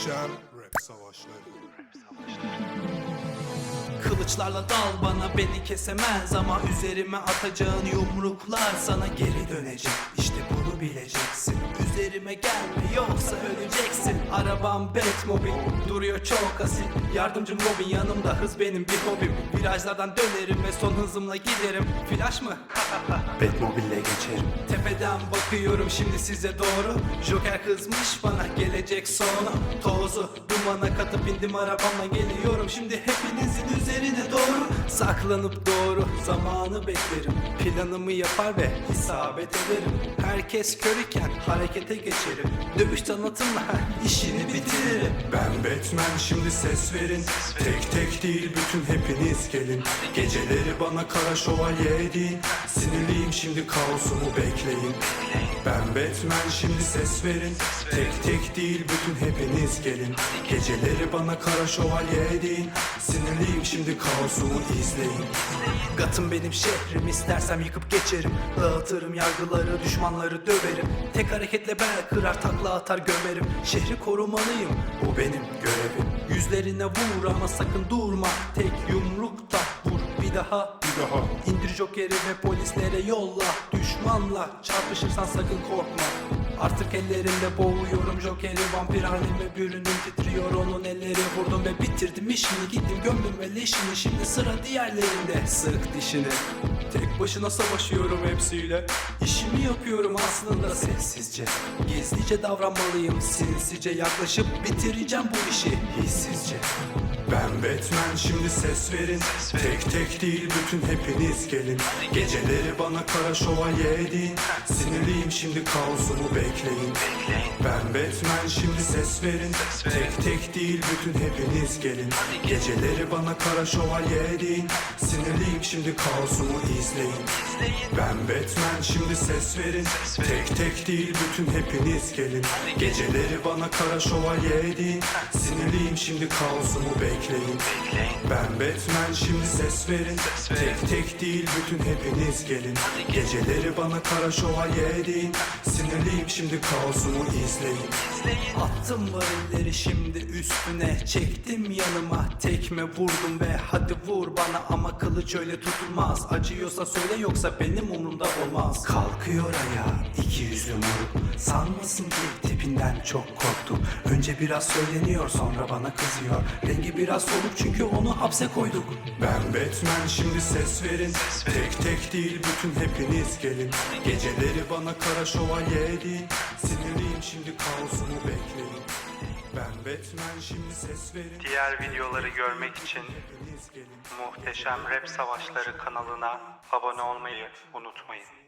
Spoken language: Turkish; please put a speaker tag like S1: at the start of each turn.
S1: Muhteşem rap savaşları.
S2: Kılıçlarla dal bana beni kesemez ama üzerime atacağın yumruklar sana geri dönecek İşte bunu bileceksin Üzerime gelme yoksa öleceksin. Arabam Batmobile duruyor çok asil. Yardımcım Robin yanımda hız benim bir hobim. Virajlardan dönerim ve son hızımla giderim. Flash mı? Batmobile'le geçerim. Tepeden bakıyorum şimdi size doğru. Joker kızmış bana gelecek sonu Tozu dumana katıp indim arabamla geliyorum Şimdi hepinizin üzerine doğru. Saklanıp doğru zamanı beklerim. Planımı yapar ve isabet ederim. Herkes kör iken harekete geçerim. Dövüş sanatımla işini bitiririm.
S1: Ben Batman şimdi ses verin. Tek tek değil bütün hepiniz gelin. Geceleri bana kara şövalye deyin Sinirliyim şimdi kaosumu bekleyin. Ben Batman şimdi ses verin. Tek tek değil bütün hepiniz gelin. Geceleri bana kara şövalye deyin Sinirliyim şimdi kaosumu izleyin
S2: Gatım benim şehrim istersem yıkıp geçerim. Dağıtırım yargıları düşmanları döverim. Tek hareketle bel kırar takla atar gömerim. Şehri korumalıyım bu benim görevim. Yüzlerine vur ama sakın durma. Tek yumrukta bir daha.
S1: Bir daha.
S2: İndir jokeri ve polislere yolla. Düşmanla çarpışırsan sakın korkma. Artık ellerimde boğuyorum jokeri. Vampir halime büründüm titriyor. Onun elleri Vurdum ve bitirdim işini. Gittim gömdüm ve leşini Şimdi sıra diğerlerinde. Sık dişini Tek başına savaşıyorum hepsiyle. İşimi yapıyorum aslında sessizce. Gizlice davranmalıyım sinsice. Yaklaşıp bitireceğim bu işi hissizce
S1: Ben Batman şimdi ses verin. Tek tek değil bütün hepiniz gelin. Geceleri bana kara şövalye deyin Sinirliyim şimdi kaosumu bekleyin. Ben Batman şimdi ses verin. Tek tek değil bütün hepiniz gelin. Geceleri bana kara şövalye deyin Sinirliyim şimdi kaosumu izleyin. Ben Batman şimdi ses verin. Tek tek değil bütün hepiniz gelin. Geceleri bana kara şövalye deyin Sinirliyim şimdi kaosumu bekleyin. Ben Batman şimdi ses verin. Tek tek değil bütün hepiniz gelin. Geceleri bana kara şövalye deyin Sinirliyim şimdi kaosumu izleyin.
S2: Attım varilleri şimdi üstüne. Çektim yanıma. Tekme vurdum ve hadi vur bana ama kılıç öyle tutulmaz. Acıyorsa söyle yoksa benim umurumda olmaz. Kalkıyor ayağa iki yüzlü moruk. Sanmasın ki tipinden çok korktum Önce biraz söyleniyor sonra bana kızıyor. Rengi biraz soluk çünkü onu hapse koyduk.
S1: Ben Batman şimdi ses verin. Tek tek değil bütün hepiniz gelin. Geceleri bana kara şövalye deyin Sinirliyim şimdi kaosumu bekleyin Batman şimdi ses verin
S3: Diğer videoları görmek için Muhteşem Rap Savaşları kanalına abone olmayı unutmayın.